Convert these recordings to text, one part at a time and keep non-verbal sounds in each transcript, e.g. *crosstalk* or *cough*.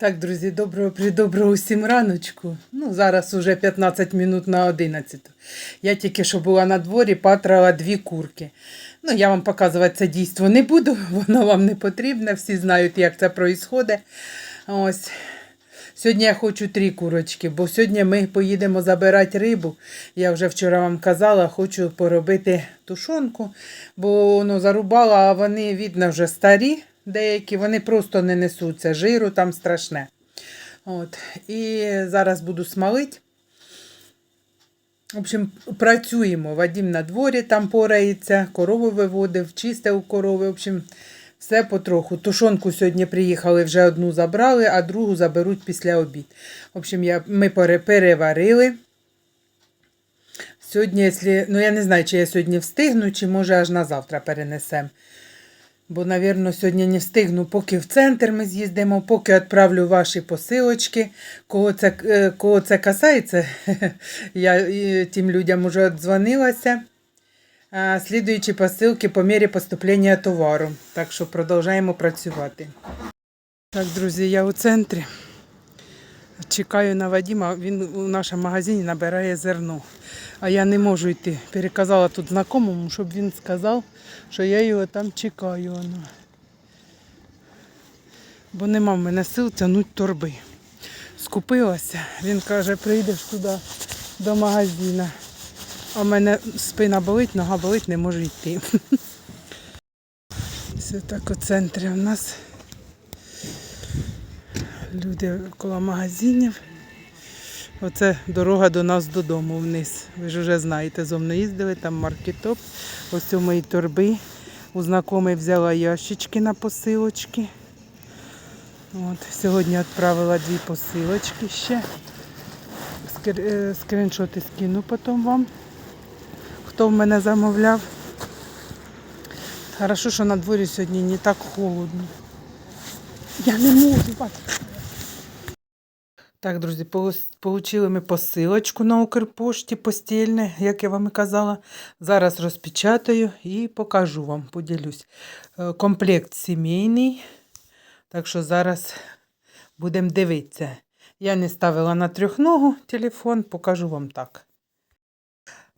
Так, друзі, доброго придоброго усім раночку. Ну, зараз уже 15 минут на 11. Я тільки що була на дворі, патрала дві курки. Ну, я вам показувати це дійство не буду, *laughs* воно вам не потрібне, всі знають, як це відбувається. Ось. Сьогодні я хочу три курочки, бо сьогодні ми поїдемо забирати рибу. Я вже вчора вам казала, хочу поробити тушонку, бо воно зарубало, а вони, видно, вже старі деякі, вони просто не несуться. Жиру там страшне. От. І зараз буду смалити. В общем, працюємо. Вадім на дворі там порається, корову виводив, чистив корови. В общем, все потроху. Тушонку сьогодні приїхали, вже одну забрали, а другу заберуть після обід. В общем, я, ми переварили. Сьогодні, якщо, ну я не знаю, чи я сьогодні встигну, чи може аж на завтра перенесемо. Бо, напевно, сьогодні не встигну, поки в центр ми з'їздимо, поки відправлю ваші посилочки. Кого це, е, кого це касається, *laughs* я тим людям вже дзвонилася. Слідуючі посилки по мірі поступлення товару. Так що продовжуємо працювати. Так, друзі, я у центрі. Чекаю на Вадима, він у нашому магазині набирає зерно. А я не можу йти. Переказала тут знакомому, щоб він сказав, що я його там чекаю. Воно. Бо нема в мене сил тягнути торби. Скупилася. Він каже, прийдеш туди до магазину. А в мене спина болить, нога болить, не можу йти. *laughs* Все так у центрі у нас. Люди коло магазинів. Оце дорога до нас додому вниз. Ви ж вже знаєте, зо мною їздили, там маркетоп. Ось у мої торби. У знайомий взяла ящички на посилочки. От, сьогодні відправила дві посилочки ще. Е, Скріншоти скину потім вам, хто в мене замовляв. Хорошо, що на дворі сьогодні не так холодно. Я не можу, бачите. Так, друзі, отримали ми посилочку на Укрпошті постільне, як я вам і казала. Зараз розпечатаю і покажу вам, поділюсь. Е, Комплект сімейний, так що зараз будемо дивитися. Я не ставила на трьохногу телефон, покажу вам так.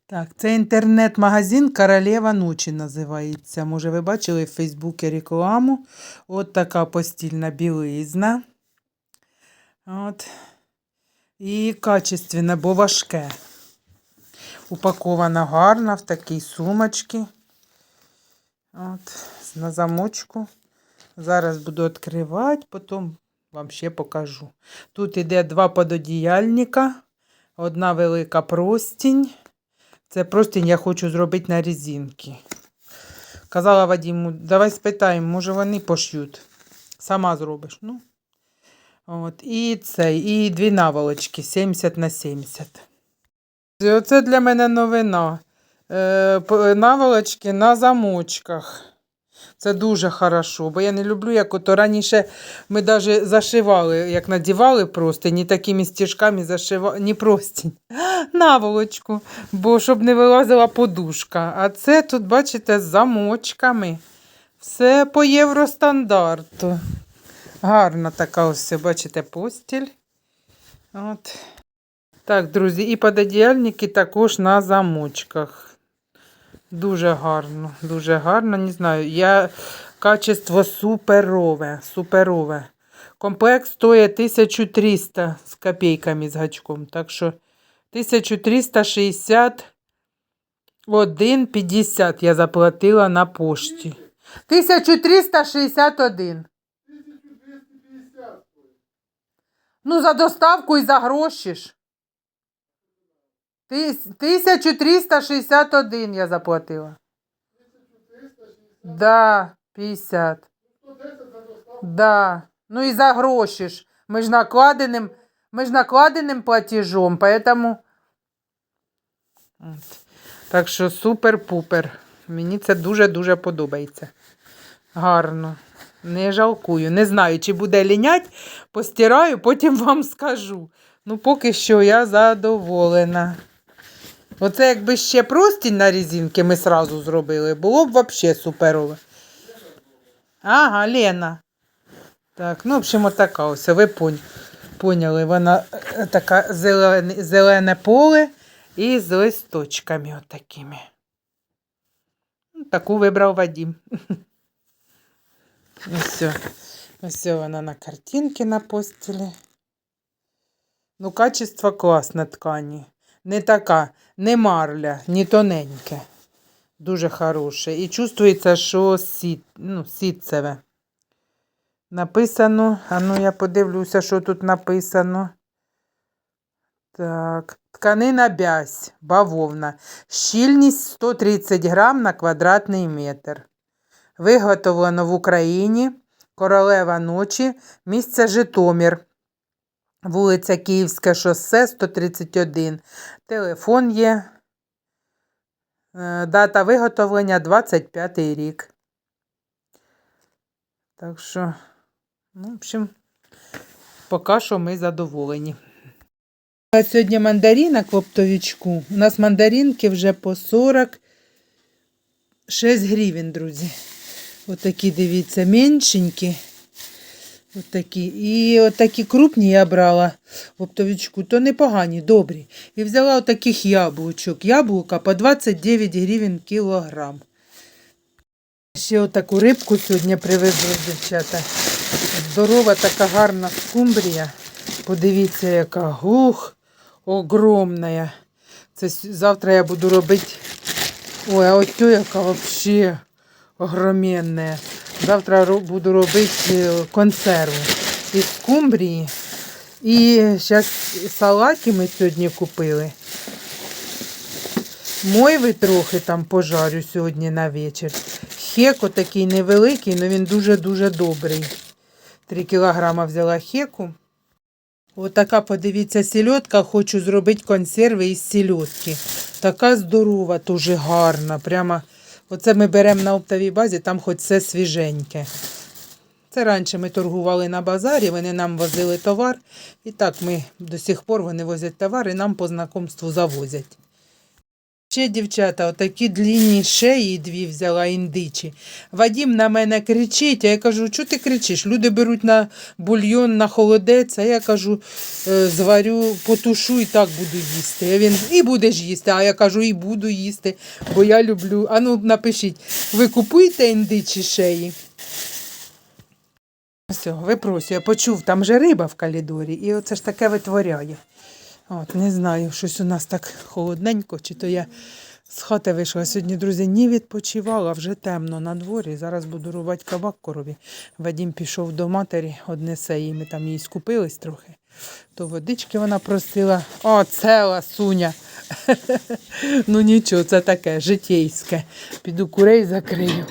Так, це інтернет-магазин Королева ночі називається. Може, ви бачили в Фейсбуці рекламу. От така постільна білизна. От. І качественне, бо важке. Упакована гарно в такій сумочці. От, на замочку. Зараз буду відкривати, потім вам ще покажу. Тут іде два пододіяльника, одна велика простінь. Це простінь я хочу зробити на резинки. Казала Вадиму, давай спитаємо, може вони пошьють. Сама зробиш. Ну, От, і цей, і дві наволочки 70 на 70. Оце для мене новина. Е, наволочки на замочках. Це дуже хорошо, бо я не люблю, як ото раніше ми навіть зашивали, як надівали простинь, і такими стіжками зашивали, не простінь, *gasps* наволочку, бо щоб не вилазила подушка. А це тут, бачите, з замочками. Все по євростандарту. Гарна така ось, бачите, постіль. От. Так, друзі, і пододіяльники також на замочках. Дуже гарно, дуже гарно, не знаю. Я качество суперове, суперове. Комплект стоїть 1300 з копійками з гачком. Так що 1361,50 я заплатила на пошті. 1361. Ну, за доставку і за гроші ж. 1361 я заплатила. Да, 50. Да. Ну і за гроші ж. Ми ж накладеним, ми ж накладеним платежом, поэтому... Так що супер-пупер. Мені це дуже-дуже подобається. Гарно. Не жалкую. Не знаю, чи буде лінять, постираю, потім вам скажу. Ну, поки що я задоволена. Оце якби ще простінь на резинки ми сразу зробили, було б взагалі суперове. Ага, Лена. Так, ну, в общем, отака ось. Ви пон- поняли, вона е, така зелене, зелене поле і з листочками отакими. Ну, Таку вибрав Вадим. *laughs* Ось. Ось вона на картинці на постілі. Ну, качество класне ткані. Не така, не марля, не тоненьке. Дуже хороше. І чувствується, що сіт, ну, сітцеве. Написано, а ну я подивлюся, що тут написано. Так, тканина бязь, бавовна. Щільність 130 грам на квадратний метр. Виготовлено в Україні. Королева ночі, місце Житомир. Вулиця Київське шосе 131. Телефон є. Е, Дата виготовлення 25 рік. Так що, ну, в общем, поки що ми задоволені. А сьогодні мандаринок в. У нас мандаринки вже по 46 гривень, друзі. Отакі, дивіться, меншенькі. Отакі. І отакі крупні я брала в оптовичку, то непогані, добрі. І взяла отаких яблучок. Яблука по 29 гривень кілограм. Ще отаку рибку сьогодні привезли, дівчата. Здорова така гарна скумбрія. Подивіться, яка гух огромна. Завтра я буду робити. Ой, а ось цю яка взагалі огроменна. Завтра буду робити е, консерву із скумбрії. І зараз салаки ми сьогодні купили. Мойви трохи там пожарю сьогодні на вечір. Хеко такий невеликий, але він дуже-дуже добрий. Три кілограма взяла хеку. Отака, подивіться, сільотка. Хочу зробити консерви із сільотки. Така здорова, дуже гарна. Прямо, оце ми беремо на оптовій базі, там хоч все свіженьке. Це раніше ми торгували на базарі, вони нам возили товар. І так ми до сих пор вони возять товар і нам по знакомству завозять. Ще, дівчата, отакі длінні шеї дві взяла індичі. Вадім на мене кричить, а я кажу, що ти кричиш? Люди беруть на бульйон, на холодець, а я кажу, «Е, зварю, потушу і так буду їсти. А він і будеш їсти, а я кажу, і буду їсти, бо я люблю. Ану, напишіть, ви купуєте індичі шеї? Все, випросю, я почув, там же риба в калідорі, і оце ж таке витворяє. От, не знаю, щось у нас так холодненько, чи то я з хати вийшла. Сьогодні, друзі, не відпочивала, вже темно на дворі. Зараз буду рубати кабак корові. Вадім пішов до матері, однесе їй, ми там її скупились трохи. То водички вона просила. О, це ласуня. *laughs* ну нічого, це таке житейське. Піду курей закрию.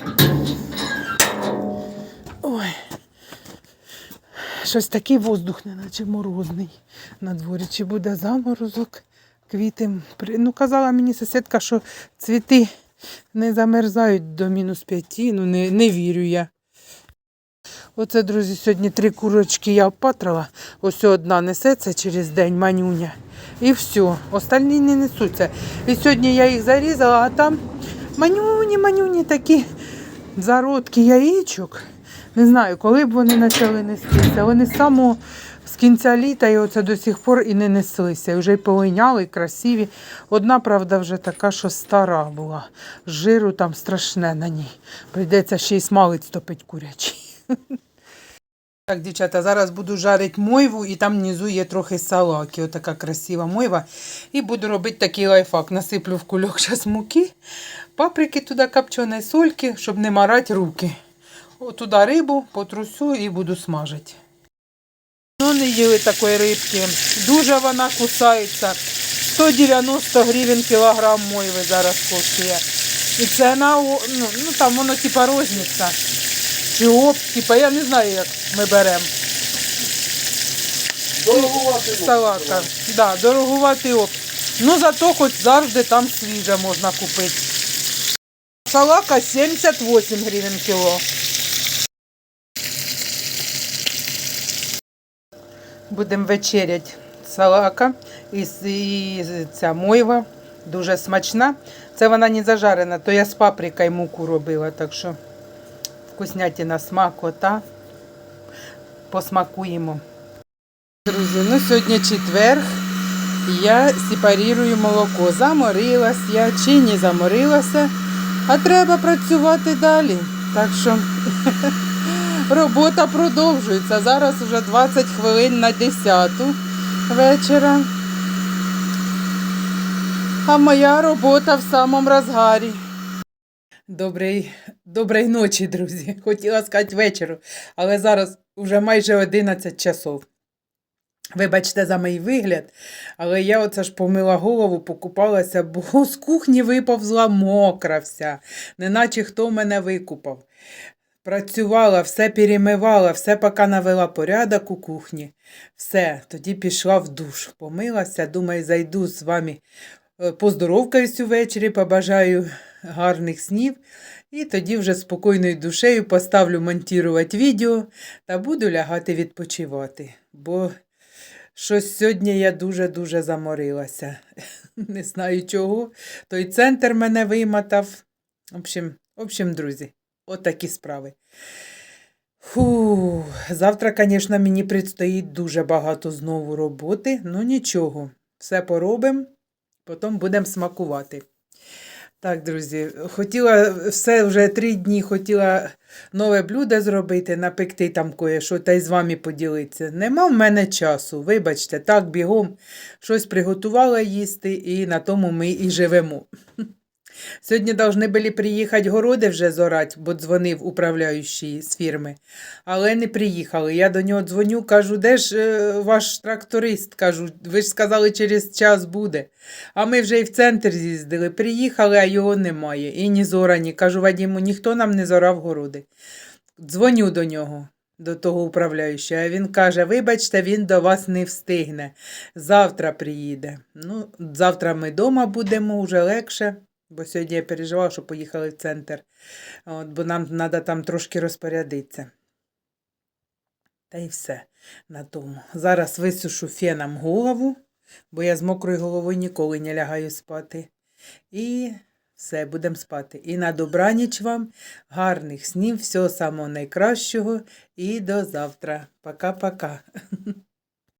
Щось такий воздух, неначе морозний на дворі. Чи буде заморозок? Квіти. Ну, казала мені сусідка, що цвіти не замерзають до мінус п'яті. Ну, не, не вірю я. Оце, друзі, сьогодні три курочки я опатрила. Ось одна несеться через день манюня. І все. Остальні не несуться. І сьогодні я їх зарізала, а там манюні, манюні такі зародки яєчок. Не знаю, коли б вони почали нестися. Вони з з кінця літа і оце до сих пор і не неслися. Вже й полиняли, красиві. Одна, правда, вже така, що стара була. Жиру там страшне на ній. Прийдеться ще й смалець топить курячий. *laughs* Так, дівчата, зараз буду жарити мойву, і там внизу є трохи салаки. Отака красива мойва. І буду робити такий лайфхак. Насиплю в кульок зараз муки, паприки туди копченої сольки, щоб не марати руки. Туди рибу потрусю і буду смажити. Ну, не їли такої рибки. Дуже вона кусається. 190 гривень кілограм мойви зараз коштує. І це на, ну, ну там воно типа розниця. Чи оп, типа, я не знаю, як ми беремо. Дорогувати Салака. Да, дорогуватий оп. Ну зато хоч завжди там свіже можна купити. Салака 78 гривень кіло. Будемо вечеряти. Салака і, і ця мойва дуже смачна. Це вона не зажарена, то я з паприкою муку робила, так що вкуснятина смакота. посмакуємо. Друзі, ну сьогодні четверг. і Я сепарірую молоко. Заморилась я чи не заморилася, а треба працювати далі. Так що *laughs* робота продовжується. Зараз вже 20 хвилин на 10 вечора. А моя робота в самому розгарі. Добрий, доброї ночі, друзі. *laughs* Хотіла сказати вечору, але зараз вже майже 11 часов. Вибачте за мій вигляд, але я оце ж помила голову, покупалася, *laughs* бо з кухні виповзла мокра вся, неначе хто мене викупав. Працювала, все перемивала, все поки навела порядок у кухні. Все, тоді пішла в душ, помилася, думаю, зайду з вами, е, поздоровкаюсь увечері, побажаю гарних снів. І тоді вже спокійною душею поставлю монтувати відео та буду лягати відпочивати. Бо щось сьогодні я дуже-дуже заморилася. *laughs* Не знаю чого. Той центр мене вимотав. В общем, в общем, друзі, от справи. Фу, завтра, звісно, мені предстоїть дуже багато знову роботи, ну нічого, все поробимо, потім будемо смакувати. Так, друзі, хотіла все вже три дні хотіла нове блюдо зробити, напекти там кое-що та й з вами поділитися. Нема в мене часу, вибачте, так бігом щось приготувала їсти і на тому ми і живемо. Сьогодні повинні були приїхати городи вже зорать, бо дзвонив управляючий з фірми, але не приїхали. Я до нього дзвоню, кажу, де ж е, ваш тракторист? Кажу, ви ж сказали, через час буде. А ми вже і в центр з'їздили, приїхали, а його немає. І ні зорані. Кажу, Вадіму, ніхто нам не зорав городи. Дзвоню до нього, до того управляючого, а він каже: вибачте, він до вас не встигне. Завтра приїде. Ну, завтра ми вдома будемо вже легше. Бо сьогодні я переживала, що поїхали в центр, От, бо нам треба там трошки розпорядитися. Та й все на тому. Зараз висушу феном голову, бо я з мокрою головою ніколи не лягаю спати. І все, будемо спати. І на добраніч вам, гарних снів, всього самого найкращого і до завтра. Пока-пока. *laughs*